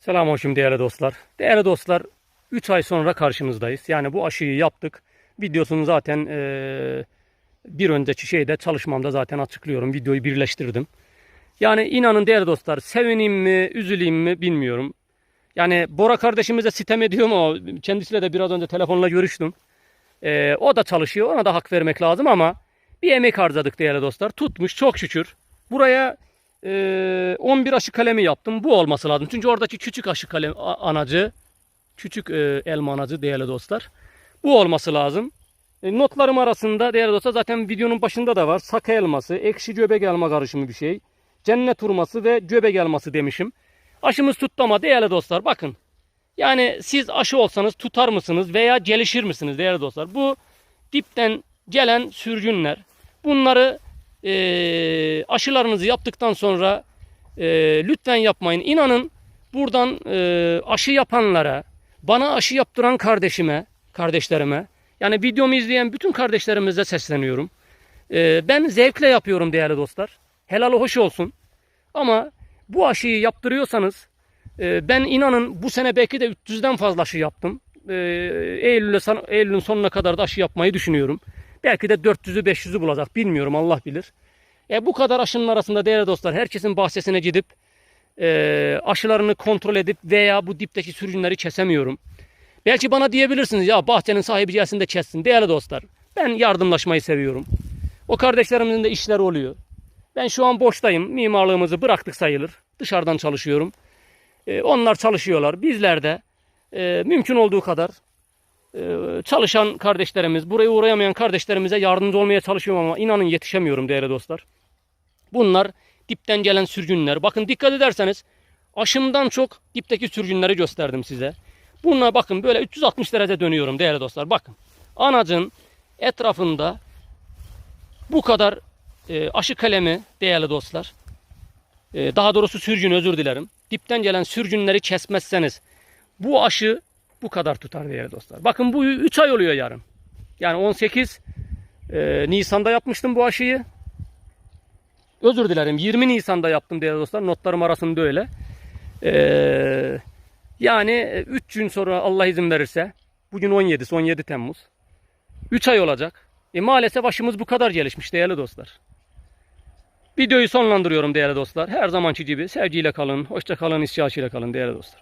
Selamünaleyküm değerli dostlar. Değerli dostlar 3 ay sonra karşınızdayız. Yani bu aşıyı yaptık. Videosunu zaten eee, bir önceki şeyde çalışmamda zaten açıklıyorum. Videoyu birleştirdim. Yani inanın değerli dostlar sevineyim mi üzüleyim mi bilmiyorum. Yani Bora kardeşimize sitem ediyorum ama kendisiyle de biraz önce telefonla görüştüm. Eee, o da çalışıyor ona da hak vermek lazım ama bir emek harcadık değerli dostlar. Tutmuş çok şükür. Buraya ee, 11 aşı kalemi yaptım. Bu olması lazım. Çünkü oradaki küçük aşı kalem anacı, küçük e, elma anacı değerli dostlar. Bu olması lazım. E, notlarım arasında değerli dostlar zaten videonun başında da var. Saka elması, ekşi göbek elma karışımı bir şey. Cennet hurması ve göbek elması demişim. Aşımız tuttu ama değerli dostlar bakın. Yani siz aşı olsanız tutar mısınız veya gelişir misiniz değerli dostlar? Bu dipten gelen sürgünler. Bunları e, aşılarınızı yaptıktan sonra e, lütfen yapmayın. İnanın buradan e, aşı yapanlara, bana aşı yaptıran kardeşime, kardeşlerime, yani videomu izleyen bütün kardeşlerimize sesleniyorum. E, ben zevkle yapıyorum değerli dostlar. Helal hoş olsun. Ama bu aşıyı yaptırıyorsanız e, ben inanın bu sene belki de 300'den fazla aşı yaptım. E, Eylül'e, Eylül'ün sonuna kadar da aşı yapmayı düşünüyorum. Belki de 400'ü 500'ü bulacak bilmiyorum Allah bilir. E, bu kadar aşının arasında değerli dostlar herkesin bahçesine gidip e, aşılarını kontrol edip veya bu dipteki sürünleri kesemiyorum. Belki bana diyebilirsiniz ya bahçenin sahibi gelsin de kessin. Değerli dostlar ben yardımlaşmayı seviyorum. O kardeşlerimizin de işleri oluyor. Ben şu an boştayım. Mimarlığımızı bıraktık sayılır. Dışarıdan çalışıyorum. E, onlar çalışıyorlar. Bizler de e, mümkün olduğu kadar çalışan kardeşlerimiz, buraya uğrayamayan kardeşlerimize yardımcı olmaya çalışıyorum ama inanın yetişemiyorum değerli dostlar. Bunlar dipten gelen sürgünler. Bakın dikkat ederseniz aşımdan çok dipteki sürgünleri gösterdim size. Bununla bakın böyle 360 derece dönüyorum değerli dostlar. Bakın anacın etrafında bu kadar e, aşı kalemi değerli dostlar. E, daha doğrusu sürgün özür dilerim. Dipten gelen sürgünleri kesmezseniz bu aşı bu kadar tutar değerli dostlar. Bakın bu 3 ay oluyor yarın. Yani 18 e, Nisan'da yapmıştım bu aşıyı. Özür dilerim 20 Nisan'da yaptım değerli dostlar. Notlarım arasında öyle. E, yani 3 gün sonra Allah izin verirse bugün 17 17 Temmuz. 3 ay olacak. E, maalesef aşımız bu kadar gelişmiş değerli dostlar. Videoyu sonlandırıyorum değerli dostlar. Her zamanki gibi sevgiyle kalın, hoşça kalın, istihbaratıyla kalın değerli dostlar.